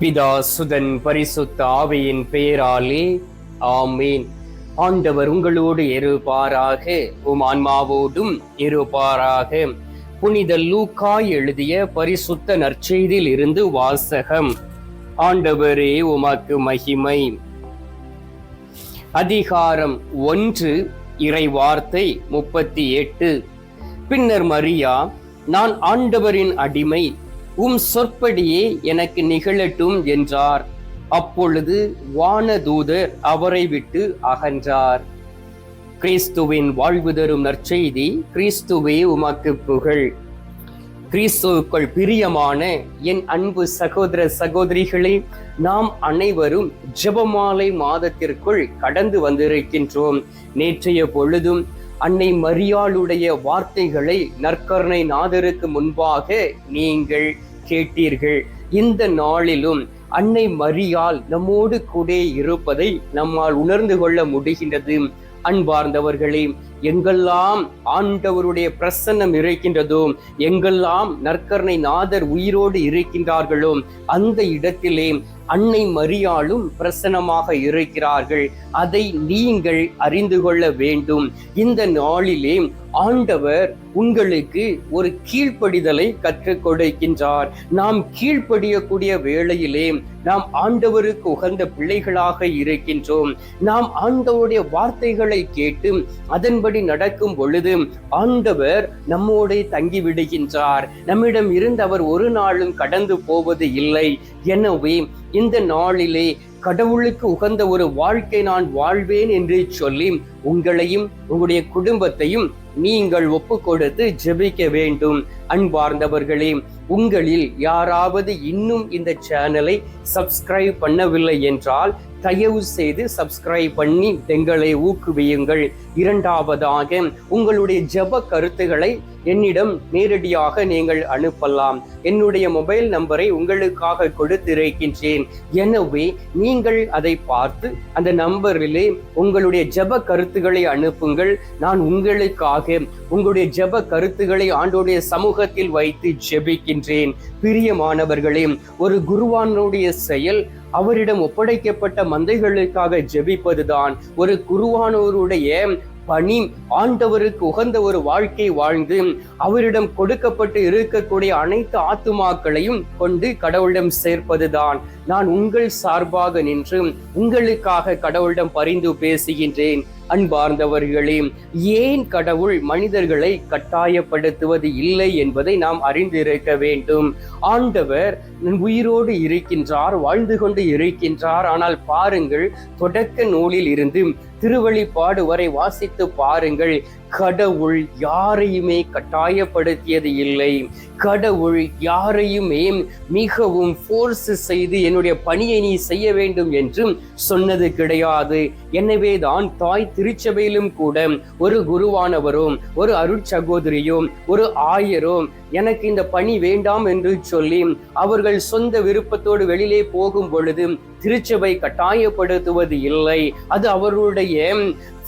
பிதா சுதன் பரிசுத்த ஆவியின் பெயராலே ஆமீன். ஆண்டவர் உங்களோடு இருப்பாராக உம் ஆன்மாவோடும் இருப்பாராக. புனித லூக்கா எழுதிய பரிசுத்த நற்செய்தியில் இருந்து வாசகம். ஆண்டவரே உமக்கு மகிமை. அதிகாரம் ஒன்று இறை வார்த்தை முப்பத்தி எட்டு. பின்னர் மரியா நான் ஆண்டவரின் அடிமை உம் சொற்படியே எனக்கு நிகழட்டும் என்றார். அப்பொழுது வானதூதர் அவரை விட்டு அகன்றார். கிறிஸ்துவின் வாழ்வு தரும் நற்செய்தி கிறிஸ்துவே உமக்கு புகழ். கிறிஸ்துவுக்குள் பிரியமான என் அன்பு சகோதர சகோதரிகளே நாம் அனைவரும் ஜெபமாலை மாதத்திற்குள் கடந்து வந்திருக்கின்றோம். நேற்றைய பொழுதும் அன்னை மரியாளுடைய வார்த்தைகளை நற்கருணை நாதருக்கு முன்பாக நீங்கள் கேட்டீர்கள். இந்த நாளிலும் அன்னை மரியால் நம்மோடு கூட இருப்பதை நம்மால் உணர்ந்து கொள்ள முடிகின்றது. அன்பார்ந்தவர்களே எங்கெல்லாம் ஆண்டவருடைய பிரசன்னம் இருக்கின்றதோ எங்கெல்லாம் நற்கரணை நாதர் உயிரோடு இருக்கின்றார்களோ அந்த இடத்திலே அன்னை மரியாளும் பிரசனமாக இருக்கிறார்கள். அதை நீங்கள் அறிந்து கொள்ள வேண்டும். இந்த நாளிலே ஆண்டவர் உங்களுக்கு ஒரு கீழ்ப்படிதலை கற்றுக் கொடுக்கின்றார். நாம் கீழ்ப்படியக்கூடிய வேளையிலே நாம் ஆண்டவருக்கு உகந்த பிள்ளைகளாக இருக்கின்றோம். நாம் ஆண்டவருடைய வார்த்தைகளை கேட்டு அதன்படி நடக்கும் பொழுது ஆண்டவர் நம்மோட தங்கி விடுகின்றார். நம்மிடம் இருந்து அவர் ஒரு நாளும் கடந்து போவது இல்லை. எனவே இந்த நாளிலே கடவுளுக்கு உகந்த ஒரு வாழ்க்கை நான் வாழ்வேன் என்று சொல்லி உங்களையும் உங்களுடைய குடும்பத்தையும் நீங்கள் ஒப்பு கொடுத்து ஜெபிக்க வேண்டும். அன்பார்ந்தவர்களே உங்களில் யாராவது இன்னும் இந்த சேனலை சப்ஸ்கிரைப் பண்ணவில்லை என்றால் தயவு செய்து சப்ஸ்கிரைப் பண்ணி எங்களை ஊக்குவியுங்கள். இரண்டாவதாக உங்களுடைய ஜெப கருத்துக்களை என்னிடம் நேரடியாக நீங்கள் அனுப்பலாம். என்னுடைய மொபைல் நம்பரை உங்களுக்காக கொடுத்திருக்கின்றேன். எனவே நீங்கள் அதை பார்த்து அந்த நம்பரிலே உங்களுடைய ஜெப கருத்துக்களை அனுப்புங்கள். நான் உங்களுக்காக உங்களுடைய ஜெப கருத்துக்களை ஆண்டோடைய சமூகத்தில் வைத்து ஜெபிக்கின்றேன். பிரியமானவர்களே ஒரு குருவானுடைய செயல் அவரிடம் ஒப்படைக்கப்பட்ட மந்தைகளுக்காக ஜெபிப்பதுதான். ஒரு குருவானோருடைய பணி ஆண்டவருக்கு உகந்த ஒரு வாழ்க்கை வாழ்ந்து அவரிடம் கொடுக்கப்பட்டு இருக்கக்கூடிய அனைத்து ஆத்துமாக்களையும் கொண்டு கடவுளிடம் சேர்ப்பதுதான். நான் உங்கள் சார்பாக நின்று உங்களுக்காக கடவுளிடம் பரிந்து பேசுகின்றேன். அன்பார்ந்தவர்களே ஏன் கடவுள் மனிதர்களை கட்டாயப்படுத்துவது இல்லை என்பதை நாம் அறிந்திருக்க வேண்டும். ஆண்டவர் உயிரோடு இருக்கின்றார் வாழ்ந்து கொண்டு இருக்கின்றார். ஆனால் பாருங்கள் தொடக்க நூலில் இருந்து திருவழிப்பாடு வரை வாசித்து பாருங்கள் கடவுள் யாரையுமே கட்டாயப்படுத்தியது இல்லை. கடவுள் யாரையுமே மிகவும் ஃபோர்ஸ் செய்து என்னுடைய பணியை நீ செய்ய வேண்டும் என்றும் சொன்னது கிடையாது. எனவே தான் தாய் திருச்சபையிலும் கூட ஒரு குருவானவரும் ஒரு அருட்சகோதரியும் ஒரு ஆயரும் எனக்கு இந்த பணி வேண்டாம் என்று சொல்லி அவர்கள் சொந்த விருப்பத்தோடு வெளியிலே போகும் பொழுது திருச்சபை கட்டாயப்படுத்துவது இல்லை. அது அவருடைய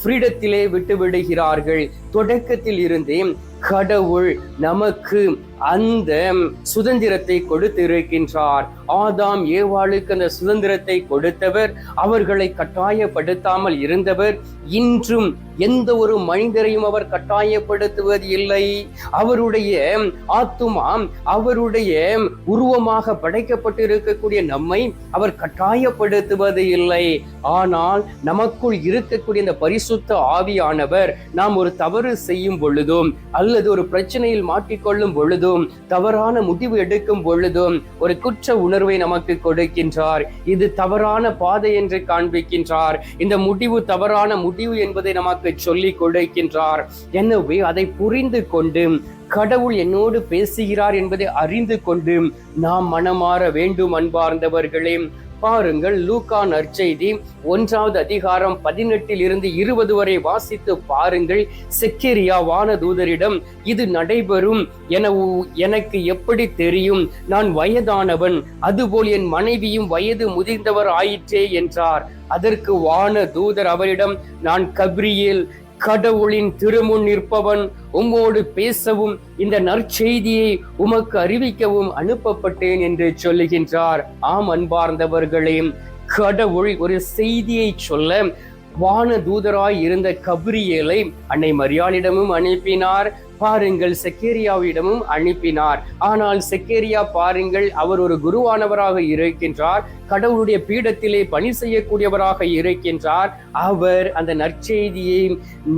ஃப்ரீடத்திலே விட்டுவிடுகிறார்கள். தொடக்கத்தில் இருந்தே கடவுள் நமக்கு அந்த சுதந்திரத்தை கொடுத்திருக்கின்றார். ஆதாம் ஏவாளுக்கு அந்த சுதந்திரத்தை கொடுத்தவர் அவர்களை கட்டாயப்படுத்தாமல் இருந்தவர் இன்றும் எந்த ஒரு மனிதரையும் அவர் கட்டாயப்படுத்துவது இல்லை. அவருடைய ஆத்துமா அவருடைய உருவமாக படைக்கப்பட்டு இருக்கக்கூடிய நம்மை அவர் கட்டாய கட்டாயப்படுத்துவது இல்லை. ஆனால் நமக்குள் இருக்கக்கூடிய இந்த பரிசுத்த ஆவியானவர் நாம் ஒரு தவறு செய்யும் பொழுதும் அல்லது ஒரு பிரச்சனையில் மாட்டிக்கொள்ளும் பொழுதும் தவறான முடிவு எடுக்கும் பொழுதும் ஒரு குற்ற உணர்வை நமக்கு கொடுக்கின்றார். இது தவறான பாதை என்று காண்பிக்கின்றார். இந்த முடிவு தவறான முடிவு என்பதை நமக்கு சொல்லிக் கொடுக்கின்றார். எனவே அதை புரிந்து கொண்டு கடவுள் என்னோடு பேசுகிறார் என்பதை அறிந்து கொண்டு நாம் மனமாற வேண்டும் அன்பார்ந்தவர்களே. பாருங்கள் லூகா நற்செய்தி ஒன்றாவது அதிகாரம் பதினெட்டில் இருந்து இருபது வரை வாசித்து பாருங்கள். செக்கேரியா வானதூதரிடம் இது நடைபெறும். என உ- எனக்கு எப்படி தெரியும்? நான் வயதானவன். அதுபோல் என் மனைவியும் வயது முதிர்ந்தவர் ஆயிற்றே என்றார். அதற்கு வான தூதர் அவரிடம் நான் கப்ரியேல் கடவுளின் திருமுன் நிற்பவன். உம்மோடு பேசவும் இந்த நற்செய்தியை உமக்கு அறிவிக்கவும் அனுப்பப்பட்டேன் என்று சொல்லுகின்றார். ஆம் அன்பார்ந்தவர்களே கடவுள் ஒரு செய்தியை சொல்ல வான தூதராய் இருந்த கபிரியலை அன்னை மரியாளிடமும் அனுப்பினார். பாருங்கள் செக்கேரியாவிடமும் அனுப்பினார். ஆனால் செக்கேரியா பாருங்கள் அவர் ஒரு குருவானவராக இருக்கின்றார். கடவுளுடைய பீடத்திலே பணி செய்யக்கூடியவராக இருக்கின்றார். அவர் அந்த நற்செய்தியை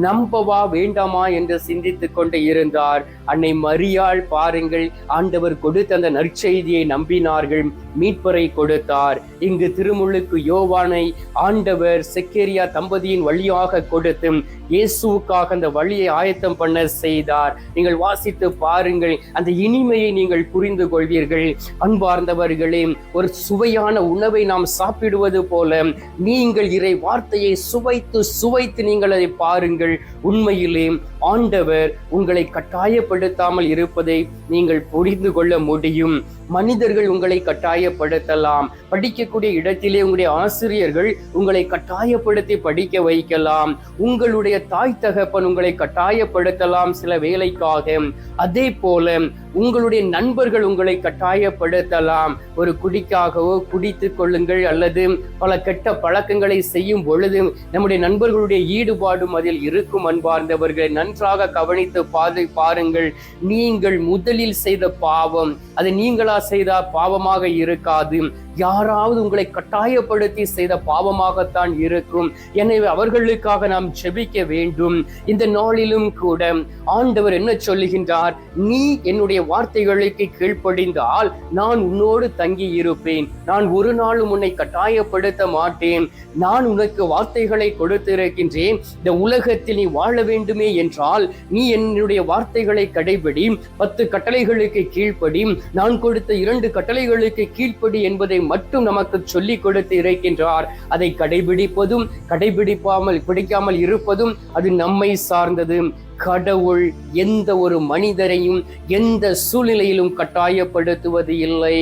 நம்பவா வேண்டாமா என்று சிந்தித்துக் கொண்டு இருந்தார். அன்னை மரியாள் பாருங்கள் ஆண்டவர் கொடுத்த அந்த நற்செய்தியை நம்பினார்கள் மீட்பரை கொடுத்தார். இங்கு திருமுழுக்கு யோவானை ஆண்டவர் செக்கேரியா தம்பதியின் வழியாக கொடுத்து இயேசுவுக்காக அந்த வழியை ஆயத்தம் பண்ண செய்தார். நீங்கள் வாசித்து பாருங்கள். அந்த இனிமையை நீங்கள் புரிந்து கொள்வீர்கள். அன்பார்ந்தவர்களே ஒரு சுவையான உணவை நாம் சாப்பிடுவது போல நீங்கள் இறை வார்த்தையை சுவைத்து சுவைத்து நீங்கள் அதை பாருங்கள். உண்மையிலே ஆண்டவர் உங்களை கட்டாயப்படுத்தாமல் இருப்பதை நீங்கள் புரிந்து கொள்ள முடியும். மனிதர்கள் உங்களை கட்டாயப்படுத்தலாம். படிக்கக்கூடிய இடத்திலே உங்களுடைய ஆசிரியர்கள் உங்களை கட்டாயப்படுத்தி படிக்க வைக்கலாம். உங்களுடைய தாய் தகப்பன் உங்களை கட்டாயப்படுத்தலாம் சில வேலைக்காக. அதே போல உங்களுடைய நண்பர்கள் உங்களை கட்டாயப்படுத்தலாம். ஒரு குடிக்காகவோ குடித்து கொள்ளுங்கள் அல்லது பல கெட்ட பழக்கங்களை செய்யும் பொழுது நம்முடைய நண்பர்களுடைய ஈடுபாடும் அதில் இருக்கும் அன்பார்ந்தவர்களை. நன்றாக கவனித்து பாதை பாருங்கள். நீங்கள் முதலில் செய்த பாவம் அது நீங்களா செய்த பாவமாக இருக்காது. யாராவது உங்களை கட்டாயப்படுத்தி செய்த பாவமாகத்தான் இருக்கும். எனவே அவர்களுக்காக நாம் ஜெபிக்க வேண்டும். இந்த நாளிலும் கூட ஆண்டவர் என்ன சொல்லுகின்றார்? நீ என்னுடைய வார்த்தைகளுக்கு கீழ்ப்படிந்தால் நான் உன்னோடு தங்கி இருப்பேன் நான் ஒரு நாளும் உன்னை கட்டாயப்படுத்த மாட்டேன். நான் உனக்கு வார்த்தைகளை கொடுத்திருக்கின்றேன். இந்த உலகத்தில் நீ வாழ வேண்டுமே என்றால் நீ என்னுடைய வார்த்தைகளை கடைபிடி. பத்து கட்டளைகளுக்கு கீழ்ப்படி. நான் கொடுத்த இரண்டு கட்டளைகளுக்கு கீழ்ப்படி என்பதை மட்டும் நமக்கு சொல்லிக் கொடுத்து இருக்கின்றார். அதை கடைபிடிப்பதும் கடைபிடிப்பாமல் பிடிக்காமல் இருப்பதும் அது நம்மை சார்ந்தது. கடவுள் எந்த ஒரு மனிதரையும் எந்த சூழ்நிலையிலும் கட்டாயப்படுத்துவது இல்லை.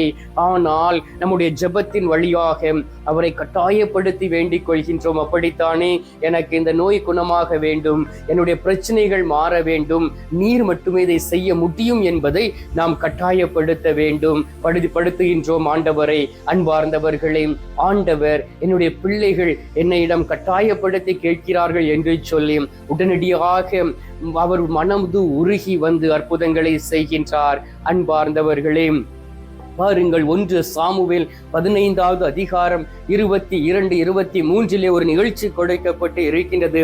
ஆனால் நம்முடைய ஜெபத்தின் வழியாக அவரை கட்டாயப்படுத்தி வேண்டிக் கொள்கின்றோம். அப்படித்தானே? எனக்கு இந்த நோய் குணமாக வேண்டும். என்னுடைய பிரச்சனைகள் மாற வேண்டும். நீர் மட்டுமே இதை செய்ய முடியும் என்பதை நாம் கட்டாயப்படுத்த வேண்டும். படுதி படுத்துகின்றோம் ஆண்டவரை. அன்பார்ந்தவர்களே ஆண்டவர் என்னுடைய பிள்ளைகள் என்னையிடம் கட்டாயப்படுத்தி கேட்கிறார்கள் என்று சொல்லி உடனடியாக அவர் மனமுது உருகி வந்து அற்புதங்களை செய்கின்றார். அன்பார்ந்தவர்களே பாருங்கள் ஒன்று சாமுவேல் பதினைந்தாவது அதிகாரம் இருபத்தி இரண்டு இருபத்தி மூன்றிலே ஒரு நிகழ்ச்சி கொடுக்கப்பட்டு இருக்கின்றது.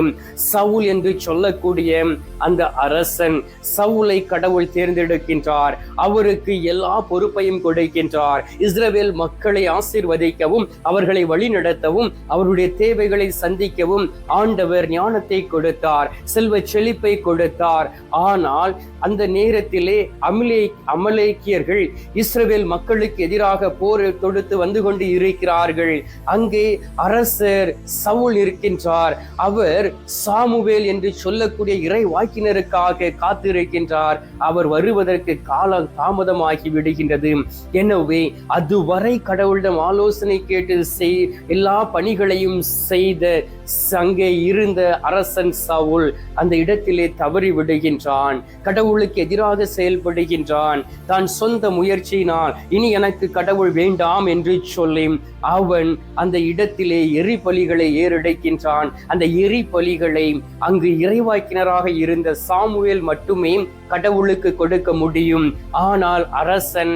சவுல் என்று சொல்லக்கூடிய அந்த அரசன் சவுலை கடவுள் தேர்ந்தெடுக்கின்றார். அவருக்கு எல்லா பொறுப்பையும் கொடுக்கின்றார். இஸ்ரவேல் மக்களை ஆசீர்வதிக்கவும் அவர்களை வழிநடத்தவும் அவருடைய தேவைகளை சந்திக்கவும் ஆண்டவர் ஞானத்தை கொடுத்தார் செல்வ செழிப்பை கொடுத்தார். ஆனால் அந்த நேரத்திலே அமலே அமலேக்கியர்கள் இஸ்ரவேல் மக்களுக்கு எதிராக போர் தொடுத்து வந்து கொண்டு இருக்கிறார்கள். அங்கே அரசர் சவுல் இருக்கின்றார். அவர் சாமுவேல் என்று சொல்லக்கூடிய இறை வாக்கினருக்காக காத்திருக்கின்றார். அவர் வருவதற்கு காலம் தாமதமாகி விடுகின்றது. எனவே அதுவரை கடவுளிடம் ஆலோசனை கேட்டு செய் எல்லா பணிகளையும் செய்த அங்கே இருந்த அரசன் சவுல் அந்த இடத்திலே தவறி விடுகின்றான். கடவுளுக்கு எதிராக செயல்படுகின்றான். தான் சொந்த முயற்சியினால் இனி எனக்கு கடவுள் வேண்டாம் என்று சொல்லி அவன் அந்த இடத்திலே எரிபலிகளை ஏறடைக்கின்றான். அந்த எரிபலிகளை அங்கு இறைவாக்கினராக இருந்த சாமுவேல் மட்டுமே கடவுளுக்கு கொடுக்க முடியும். ஆனால் அரசன்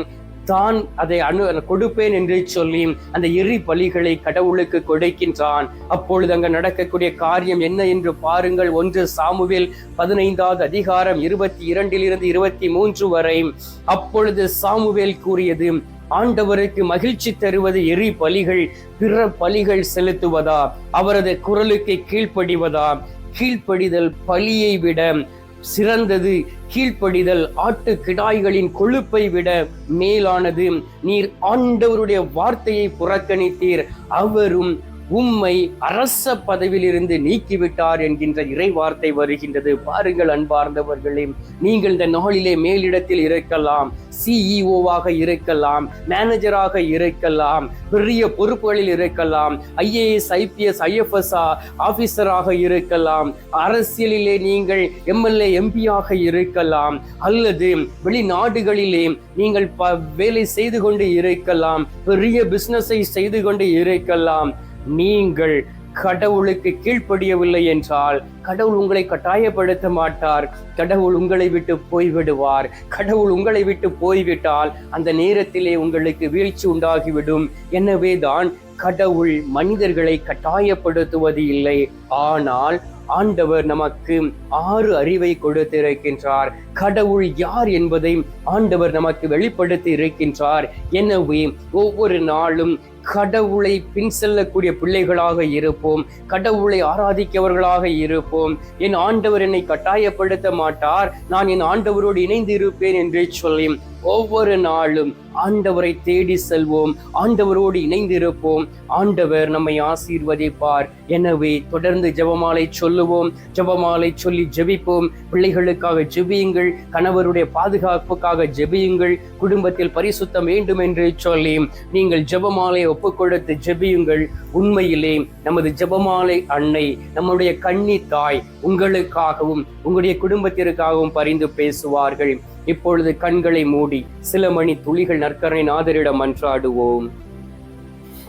தான் அதை அனு கொடுப்பேன் என்று சொல்லி அந்த எரி பலிகளை கடவுளுக்கு கொடுக்கின்றான். அப்பொழுது அங்கு நடக்கக்கூடிய காரியம் என்ன என்று பாருங்கள். ஒன்று சாமுவேல் பதினைந்தாவது அதிகாரம் இருபத்தி இரண்டிலிருந்து இருபத்தி மூன்று வரை. அப்பொழுது சாமுவேல் கூறியது ஆண்டவருக்கு மகிழ்ச்சி தருவது எரி பலிகள் பிற பலிகள் செலுத்துவதா? அவரது குரலுக்கு கீழ்ப்படிவதா? கீழ்ப்படிதல் பலியை விட சிறந்தது. கீழ்ப்படிதல் ஆட்டு கிடாய்களின் கொழுப்பை விட மேலானது. நீர் ஆண்டவருடைய வார்த்தையை புறக்கணித்தீர். அவரும் உம்மை அரச பதவியிலிருந்து நீக்கிவிட்டார் என்கின்ற இறைவார்த்தை வருகின்றது. பாருங்கள் அன்பார்ந்தவர்களே நீங்கள் இந்த நாளிலே மேலிடத்தில் இருக்கலாம் சிஇஓவாக இருக்கலாம் மேனேஜராக இருக்கலாம் பெரிய பொறுப்புகளில் இருக்கலாம் ஐஏஎஸ் ஐபிஎஸ் ஐஎஃப்எஸ் ஆபீசராக இருக்கலாம் அரசியலிலே நீங்கள் எம்எல்ஏ எம்பியாக இருக்கலாம் அல்லது வெளிநாடுகளிலே நீங்கள் ப- வேலை செய்து கொண்டு இருக்கலாம் பெரிய பிசினஸை செய்து கொண்டு இருக்கலாம் நீங்கள் கடவுளுக்கு கீழ்ப்படியவில்லை என்றால் கடவுள் உங்களை கட்டாயப்படுத்த மாட்டார். கடவுள் உங்களை விட்டு போய்விடுவார். கடவுள் உங்களை விட்டு போய்விட்டால் அந்த நேரத்திலே உங்களுக்கு வீழ்ச்சி உண்டாகிவிடும். எனவே தான் கடவுள் மனிதர்களை கட்டாயப்படுத்துவது இல்லை. ஆனால் ஆண்டவர் நமக்கு ஆறு அறிவை கொடுத்திருக்கின்றார். கடவுள் யார் என்பதை ஆண்டவர் நமக்கு வெளிப்படுத்தி இருக்கின்றார். எனவே ஒவ்வொரு நாளும் கடவுளை பின் செல்லக்கூடிய பிள்ளைகளாக இருப்போம். கடவுளை ஆராதிக்கவர்களாக இருப்போம். என் ஆண்டவர் என்னை கட்டாயப்படுத்த மாட்டார். நான் என் ஆண்டவரோடு இணைந்து இருப்பேன் என்று சொல்லி ஒவ்வொரு நாளும் ஆண்டவரை தேடி செல்வோம் ஆண்டவரோடு இணைந்திருப்போம். ஆண்டவர் நம்மை ஆசீர்வதிப்பார். எனவே தொடர்ந்து ஜெபமாலை சொல்லுவோம் ஜெபமாலை சொல்லி ஜெபிப்போம். பிள்ளைகளுக்காக ஜெபியுங்கள் கணவருடைய பாதுகாப்புக்காக ஜெபியுங்கள் குடும்பத்தில் பரிசுத்தம் வேண்டும் என்று சொல்லி நீங்கள் ஜபமாலை ஒப்புக் கொடுத்து ஜெபியுங்கள். உண்மையிலே நமது ஜெபமாலை அன்னை நம்முடைய கண்ணி தாய் உங்களுக்காகவும் உங்களுடைய குடும்பத்திற்காகவும் பரிந்து பேசுவார்கள். இப்பொழுது கண்களை மூடி சில மணி துளிகள் நற்கரணை நாதரிடம் மன்றாடுவோம்.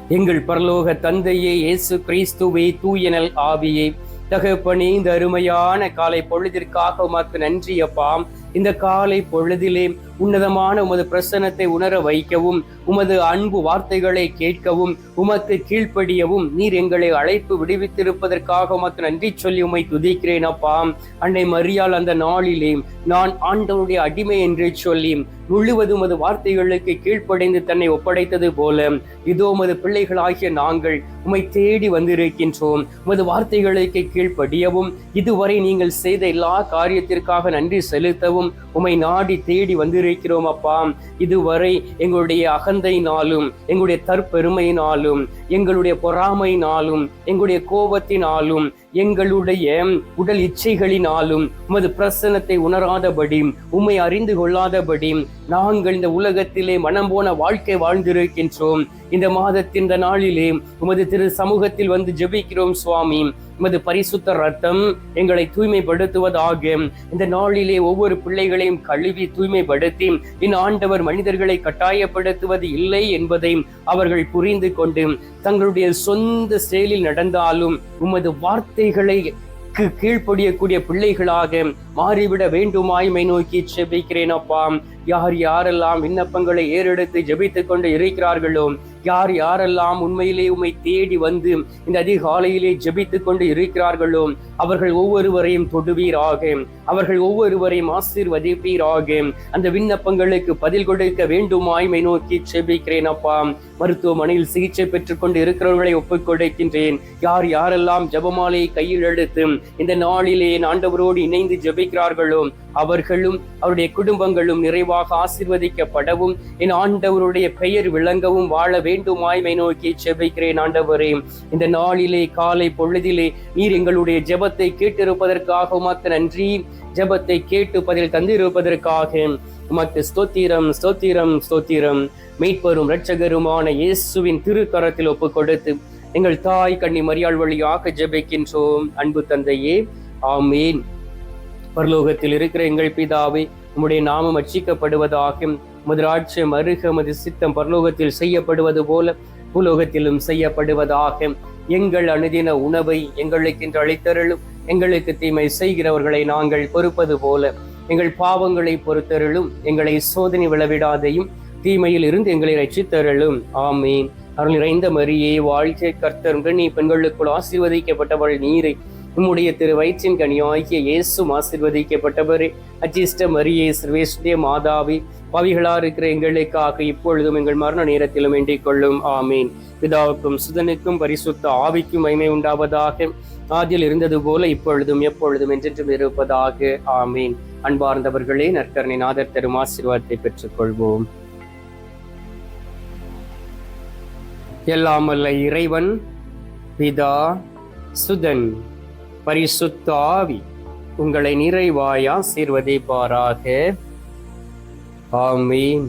எங்கள் பரலோக தந்தையே இயேசு கிறிஸ்துவே தூயனல் ஆவியே தகப்பனே இந்த அருமையான காலை பொழுதிற்காக உமக்கு நன்றியப்பாம் இந்த காலை பொழுதிலே உன்னதமான உமது பிரசன்னத்தை உணர வைக்கவும் உமது அன்பு வார்த்தைகளை கேட்கவும் உமக்கு கீழ்ப்படியவும் நீர் எங்களை அழைப்பு விடுவித்திருப்பதற்காக உமக்கு நன்றி சொல்லி உம்மை துதிக்கிறேன் அப்பா. அன்னை மரியாள் அந்த நாளிலே நான் ஆண்டவனுடைய அடிமை என்று சொல்லி முழுவதும் உமது வார்த்தைகளுக்கு கீழ்ப்படைந்து தன்னை ஒப்படைத்தது போல இதோ உமது பிள்ளைகளாகிய நாங்கள் உம்மை தேடி வந்திருக்கின்றோம். உமது வார்த்தைகளுக்கு கீழ்ப்படியவும் இதுவரை நீங்கள் செய்த எல்லா காரியத்திற்காக நன்றி செலுத்தவும் உம்மை நாடி தேடி வந்திருக்கிறோம் அப்பா இதுவரை எங்களுடைய அகந்தையினாலும் எங்களுடைய தற்பெருமையினாலும் எங்களுடைய பொறாமையினாலும் எங்களுடைய கோபத்தினாலும் எங்களுடைய உடல் இச்சைகளினாலும் உமது பிரசனத்தை உணராதபடி உம்மை அறிந்து கொள்ளாதபடி நாங்கள் இந்த உலகத்திலே மனம் போன வாழ்க்கை வாழ்ந்திருக்கின்றோம். இந்த மாதத்தின் இந்த நாளிலே உமது திரு சமூகத்தில் வந்து ஜெபிக்கிறோம் சுவாமி. உமது பரிசுத்த ரத்தம் எங்களை தூய்மைப்படுத்துவதாக. இந்த நாளிலே ஒவ்வொரு பிள்ளைகளையும் கழுவி தூய்மைப்படுத்தி இன் ஆண்டவர் மனிதர்களை கட்டாயப்படுத்துவது இல்லை என்பதை அவர்கள் புரிந்து கொண்டு தங்களுடைய சொந்த செயலில் நடந்தாலும் உமது வார்த்தைகளை கீழ்ப்படியக்கூடிய பிள்ளைகளாக மாறிவிட வேண்டுமாய்மை நோக்கி ஜெபிக்கிறேன் அப்பா. யார் யாரெல்லாம் விண்ணப்பங்களை ஏறெடுத்து ஜெபித்து கொண்டு இருக்கிறார்களோ யார் யாரெல்லாம் உண்மையிலே உம்மை தேடி வந்து இந்த அதிகாலையிலே ஜெபித்து கொண்டு இருக்கிறார்களோ அவர்கள் ஒவ்வொருவரையும் தொடுவீராக. அவர்கள் ஒவ்வொருவரையும் ஆசீர்வதிப்பீராக. அந்த விண்ணப்பங்களுக்கு பதில் கொடுக்க வேண்டுமாய்மை நோக்கி செபிக்கிறேன் அப்பா. மருத்துவமனையில் சிகிச்சை பெற்றுக் கொண்டு இருக்கிறவர்களை ஒப்புக் கொடுக்கின்றேன். யார் யாரெல்லாம் ஜெபமாலையை கையில் எடுத்து இந்த நாளிலே ஆண்டவரோடு இணைந்து ஜெபிக்கிறார்களோ அவர்களும் அவருடைய குடும்பங்களும் நிறைவாக ஆசிர்வதிக்கப்படவும் என் ஆண்டவருடைய பெயர் விளங்கவும் வாழ வேண்டுமாய்மை நோக்கி ஜெபிக்கிறேன் ஆண்டவரே. இந்த நாளிலே காலை பொழுதிலே நீர் எங்களுடைய ஜெபத்தை கேட்டிருப்பதற்காக உமக்கு நன்றி. ஜெபத்தை கேட்டு பதில் தந்திருப்பதற்காக உமக்கு ஸ்தோத்திரம் ஸ்தோத்திரம் ஸ்தோத்திரம். மீட்பரும் இரட்சகருமான இயேசுவின் திருக்கரத்தில் ஒப்புக் கொடுத்து எங்கள் தாய் கண்ணி மரியாள் வழியாக ஜெபிக்கின்றோம். அன்பு தந்தையே ஆமீன். பரலோகத்தில் இருக்கிற எங்கள் பிதாவே உம்முடைய நாமம் அச்சிக்கப்படுவதாக முதராட்சியம் அருக மது சித்தம் பரலோகத்தில் செய்யப்படுவது போல பூலோகத்திலும் செய்யப்படுவதாக எங்கள் அனுதின உணவை எங்களுக்கு என்று அளித்தருளும். எங்களுக்கு தீமை செய்கிறவர்களை நாங்கள் பொறுப்பது போல எங்கள் பாவங்களை பொறுத்தருளும். எங்களை சோதனை விளவிடாதையும் தீமையில் இருந்து எங்களை ரட்சித்தருளும். ஆமீன். அருள் நிறைந்த மரியே வாழ்க்கை கர்த்தர் நீ பெண்களுக்குள் ஆசீர்வதிக்கப்பட்டவள் நீரை. உம்முடைய திரு வயிற்றின் கனியாகிய இயேசும் ஆசிர்வதிக்கப்பட்டவரே அச்சிஷ்ட மரியே சர்வேஸ்வரிய மாதாவி பவிகளா இருக்கிற எங்களுக்காக இப்பொழுதும் எங்கள் மரண நேரத்திலும் வேண்டிக் கொள்ளும். ஆமீன். பிதாவுக்கும் சுதனுக்கும் பரிசுத்த ஆவிக்கும் மைமை உண்டாவதாக. ஆதியில் இருந்தது போல இப்பொழுதும் எப்பொழுதும் என்றென்றும் இருப்பதாக. ஆமீன். அன்பார்ந்தவர்களே நற்கரணை நாதர் தரும் ஆசீர்வாதத்தை பெற்றுக்கொள்வோம். எல்லாம் வல்ல இறைவன் பிதா சுதன். பரிசுத்த ஆவி உங்களை நிறைவாய் ஆசீர்வதிப்பாராக. ஆமீன்.